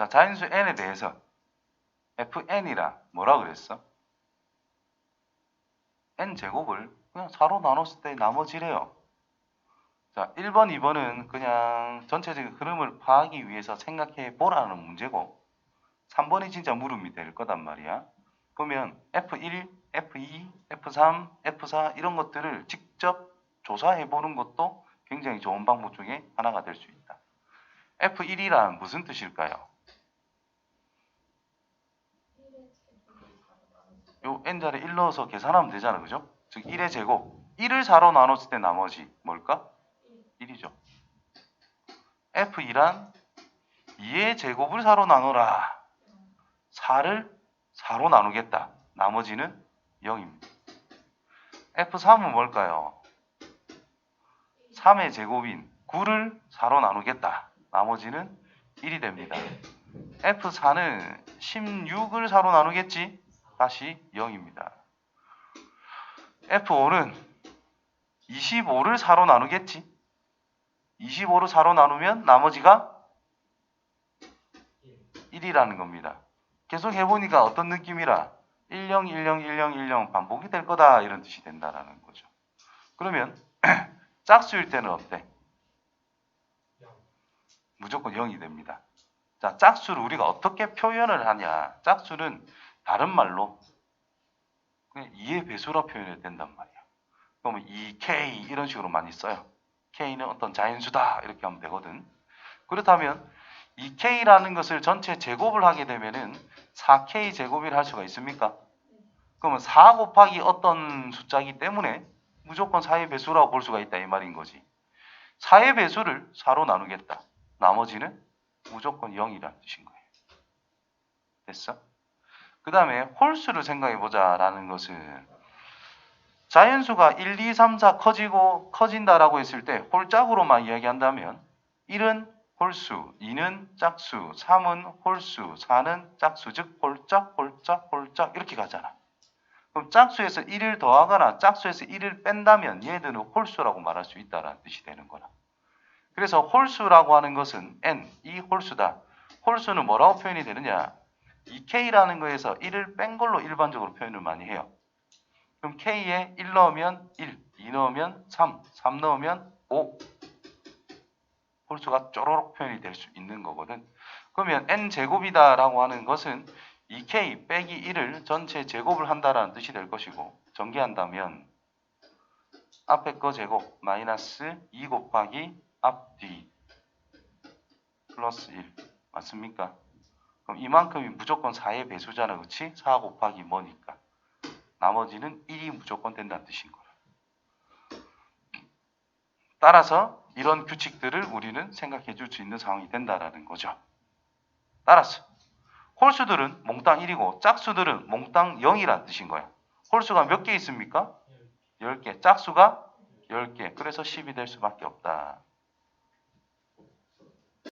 자, 자연수 n에 대해서 fn이라 뭐라 그랬어? n 제곱을 그냥 4로 나눴을 때 나머지래요. 자, 1번, 2번은 그냥 전체적인 흐름을 파악하기 위해서 생각해 보라는 문제고 3번이 진짜 물음이 될 거단 말이야. 그러면 F1, F2, F3, F4 이런 것들을 직접 조사해 보는 것도 굉장히 좋은 방법 중에 하나가 될 수 있다. F1이란 무슨 뜻일까요? 요 n자를 1 넣어서 계산하면 되잖아. 그죠? 즉 1의 제곱. 1을 4로 나눴을 때 나머지 뭘까? 1이죠. F2란 2의 제곱을 4로 나눠라. 4를 4로 나누겠다. 나머지는 0입니다. F3은 뭘까요? 3의 제곱인 9를 4로 나누겠다. 나머지는 1이 됩니다. F4는 16을 4로 나누겠지? 다시 0입니다. F5는 25를 4로 나누겠지? 25를 4로 나누면 나머지가 1이라는 겁니다. 계속 해보니까 어떤 느낌이라 10, 10, 10, 10 반복이 될 거다 이런 뜻이 된다라는 거죠. 그러면 짝수일 때는 어때? 무조건 0이 됩니다. 자, 짝수를 우리가 어떻게 표현을 하냐? 짝수는 다른 말로 2의 배수라 표현해도 된단 말이야. 그러면 2K 이런 식으로 많이 써요. K는 어떤 자연수다 이렇게 하면 되거든. 그렇다면 이 K라는 것을 전체 제곱을 하게 되면은 4K 제곱이라 할 수가 있습니까? 그러면 4 곱하기 어떤 숫자이기 때문에 무조건 4의 배수라고 볼 수가 있다 이 말인 거지. 4의 배수를 4로 나누겠다. 나머지는 무조건 0이라는 뜻인 거예요. 됐어? 그 다음에 홀수를 생각해 보자 라는 것은 자연수가 1, 2, 3, 4 커지고 커진다라고 했을 때 홀짝으로만 이야기한다면 1은 홀수, 2는 짝수, 3은 홀수, 4는 짝수, 즉 홀짝, 홀짝, 홀짝 이렇게 가잖아. 그럼 짝수에서 1을 더하거나 짝수에서 1을 뺀다면 얘들은 홀수라고 말할 수 있다라는 뜻이 되는 거라. 그래서 홀수라고 하는 것은 n, 이 홀수다. 홀수는 뭐라고 표현이 되느냐? 이 k라는 거에서 1을 뺀 걸로 일반적으로 표현을 많이 해요. 그럼 k에 1 넣으면 1, 2 넣으면 3, 3 넣으면 5. 홀수가 쪼로록 표현이 될 수 있는 거거든. 그러면 n 제곱이다라고 하는 것은 2k 빼기 1을 전체 제곱을 한다라는 뜻이 될 것이고 전개한다면 앞에 거 제곱 마이너스 2 곱하기 앞뒤 플러스 1 맞습니까? 그럼 이만큼이 무조건 4의 배수잖아 그치? 4 곱하기 뭐니까. 나머지는 1이 무조건 된다는 뜻인 거야 따라서 이런 규칙들을 우리는 생각해 줄 수 있는 상황이 된다라는 거죠. 따라서. 홀수들은 몽땅 1이고 짝수들은 몽땅 0이라는 뜻인 거야. 홀수가 몇 개 있습니까? 10개. 짝수가 10개. 그래서 10이 될 수밖에 없다